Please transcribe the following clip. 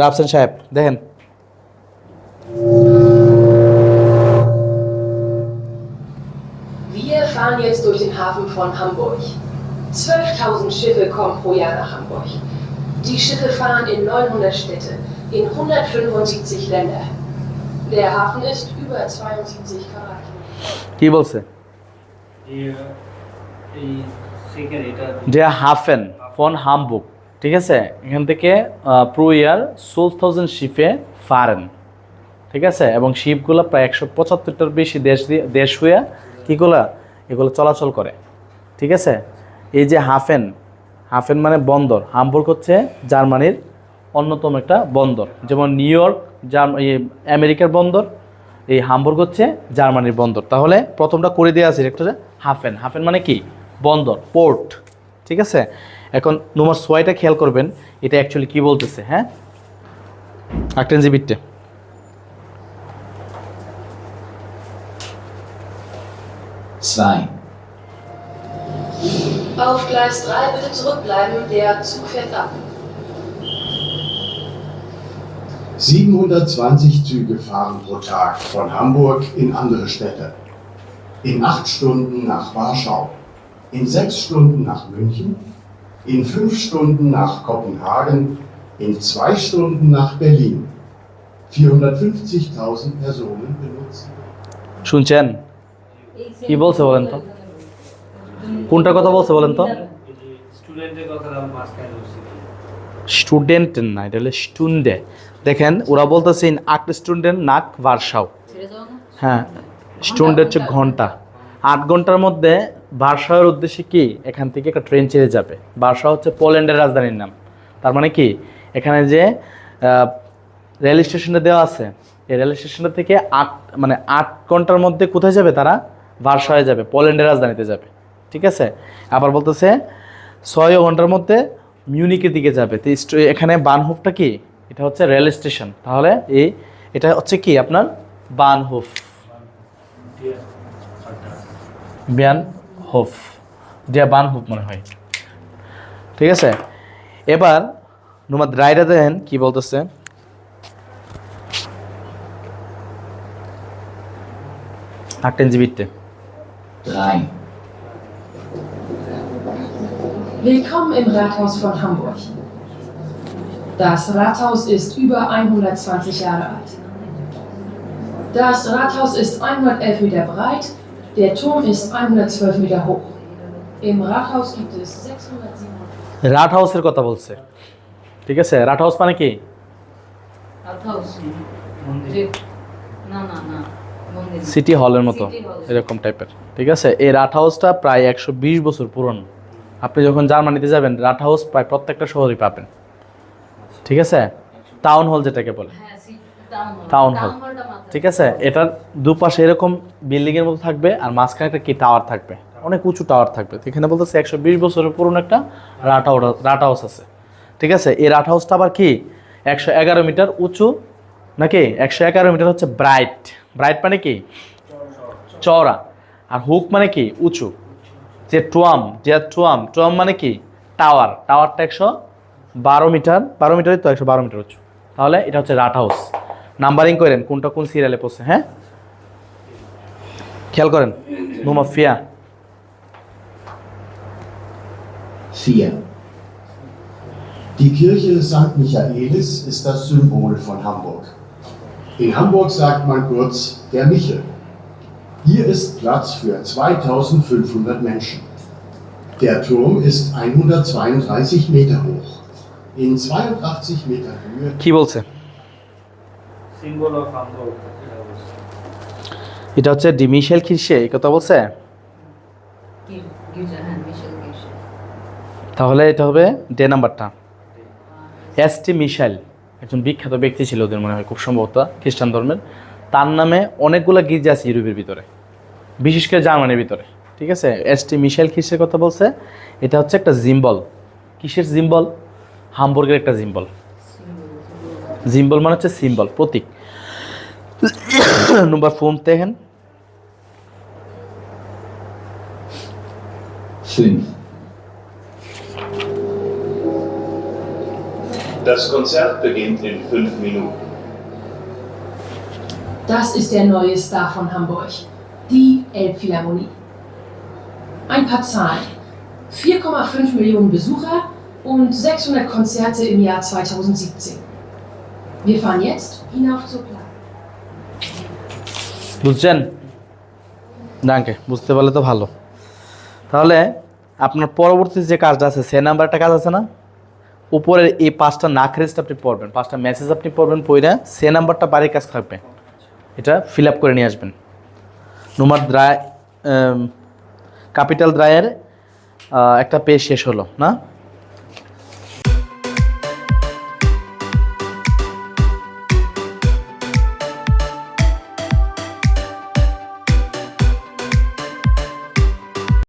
রাফসেন সাহেব দেখেন Wir fahren jetzt durch den Hafen von Hamburg. 12.000 Schiffe kommen pro Jahr nach Hamburg. Die Schiffe fahren in 900 Städte, in 175 Länder. Der Hafen ist über 72 Quadratkilometer. কি বলছে এই এই second এটা ঠিক আছে? এখান থেকে প্রো ইয়ার সোল থাউজেন্ড শিপে ফারেন ঠিক আছে? এবং শিপগুলো প্রায় একশো পঁচাত্তরটার বেশি দেশ দিয়ে দেশ হয়ে কীগুলো? এগুলো চলাচল করে, ঠিক আছে? এই যে হাফেন হাফেন মানে বন্দর, হামবুর্গ হচ্ছে জার্মানির অন্যতম একটা বন্দর। যেমন নিউ ইয়র্ক আমেরিকার বন্দর, এই হামবুর্গ হচ্ছে জার্মানির বন্দর। তাহলে প্রথমটা করে দেওয়া আছে একটা হাফেন। হাফেন মানে কি? বন্দর, পোর্ট, ঠিক আছে? এখন নম্বর ছয়টা খেয়াল করবেন এটা অ্যাকচুয়ালি কি বলতেছে হ্যাঁ আক্টেন জিবিটে Zwei. Auf Gleis 3 bitte zurückbleiben, der Zug fährt ab. 720 Züge fahren pro Tag von Hamburg in andere Städte. In acht Stunden nach Warschau, in sechs Stunden nach München, in fünf Stunden nach Kopenhagen, in zwei Stunden nach Berlin. 450.000 Personen benutzen. শুনছেন? কি বলছে বলেন তো? কোনটার কথা বলছে বলেন তো? স্টুডেন্ট না এটা হলো স্টুডে দেখেন ওরা বলতেছে ইন আট স্টুডেন্ট নাক ভার্সাও হ্যাঁ স্টুডেন্ট হচ্ছে ঘণ্টা। আট ঘণ্টার মধ্যে ভার্সাওয়ের উদ্দেশ্যে কি এখান থেকে একটা ট্রেন ছেড়ে যাবে? ভার্সা হচ্ছে পোল্যান্ডের রাজধানীর নাম। তার মানে কি? এখানে যে রেল স্টেশনটা দেওয়া আছে, এই রেল স্টেশনটা থেকে আট মানে আট ঘণ্টার মধ্যে কোথায় যাবে তারা? ভার্সাওয়ে যাবে, পোল্যান্ডের রাজধানীতে যাবে। ঠিক আছে? আবার বলতেছে, ছয় ঘণ্টার মধ্যে মিউনিকের দিকে যাবে। তো এখানে বানহুফটা কি? এটা হচ্ছে রেল স্টেশন। তাহলে এই এটা হচ্ছে কি আপনার? বানহুফ। বিয়ান হোফ ডিয়া বানহুফ মনে হয় ঠিক আছে এবার নুমাদ রায়রা দেখেন কি বলতেছে আটেন জিবিতে Drei. Willkommen im Rathaus von Hamburg. Das Rathaus ist über 120 Jahre alt. Das Rathaus ist 111 Meter breit, der Turm ist 112 Meter hoch. Im Rathaus gibt es 607 রাট হাউসের কথা বলছে। ঠিক আছে রাট হাউস মানে কি। সিটি হলের মতো City hall। এরকম টাইপের ঠিক আছে এই রাট হাউসটা প্রায় একশো বিশ বছর পুরনো। আপনি যখন জার্মানিতে যাবেন রাট হাউস প্রায় প্রত্যেকটা শহরই পাবেন। ঠিক আছে টাউন হল যেটাকে বলে। হ্যাঁ টাউন হল। ঠিক আছে? এটার দুপাশে এরকম বিল্ডিং এর মতো থাকবে আর মাঝখানে একটা কি টাওয়ার থাকবে। অনেক উঁচু টাওয়ার থাকবে। এখানে বলতেছে একশো বিশ বছরের পুরনো একটা রাট রাট হাউস আছে। ঠিক আছে? এই রাট হাউসটা আবার কি? একশো এগারো মিটার উঁচু নাকি? একশো এগারো মিটার হচ্ছে ব্রাইট ব্রাইট মানে কি? চওড়া। আর হুক মানে কি? উঁচু। যে টুয়াম যে টুয়াম টুয়াম মানে কি? টাওয়ার টাওয়ারটা একশো বারো মিটার বারো মিটারই তো একশো বারো মিটার উঁচু। তাহলে এটা হচ্ছে রাট হাউস নাম্বারিং করেন কোনটা কোন সিরিয়ালে পড়ছে হ্যাঁ খেয়াল করেন নুমা ফিয়া Vier. Die Kirche St. Michaelis ist das Symbol von Hamburg. In Hamburg sagt man kurz der Michel. Hier ist Platz für 2500 Menschen. Der Turm ist 132 Meter hoch. In 82 Meter Höhe বলছে symbol of Hamburg এটা হচ্ছে D মিশেল খিরসে এই কথা বলছে? হ্যাঁ। তাহলে এটা হবে ডে নাম্বারটা। এস টি মিশাইল একজন বিখ্যাত ব্যক্তি ছিল ওদের মনে হয় খুব সম্ভবত খ্রিস্টান ধর্মের। তার নামে অনেকগুলো গির্জা আছে ইউরোপের ভিতরে বিশেষ করে জার্মানির ভিতরে ঠিক আছে? এস টি মিশাইল খ্রিস্টের কথা বলছে। এটা হচ্ছে একটা জিম্বল। কিসের জিম্বল? হামবর্গের একটা জিম্বল। জিম্বল মানে হচ্ছে সিম্বল প্রতীক নম্বর ফোন দেখেন Fünf. Das Konzert beginnt in fünf Minuten. Das ist der neue Star von Hamburg. Die Elbphilharmonie. Ein paar Zahlen. 4,5 Millionen Besucher und 600 Konzerte im Jahr 2017. Wir fahren jetzt? Hinauf zur Plage. বুঝছেন? ডাকে বুঝতে পারলে তো ভালো। তাহলে আপনার পরবর্তী যে কাজটা আছে সে নাম্বার একটা কাজ আছে না? উপরের এই পাঁচটা নাক রেস্ট আপনি পড়বেন পাঁচটা মেসেজ আপনি পড়বেন পড়ে সে নাম্বারটা বাড়ির কাজ থাকবে। এটা ফিল আপ করে নিয়ে আসবেন। নুমার দ্রায় ক্যাপিটাল দ্রায়ের একটা পেজ শেষ হলো না?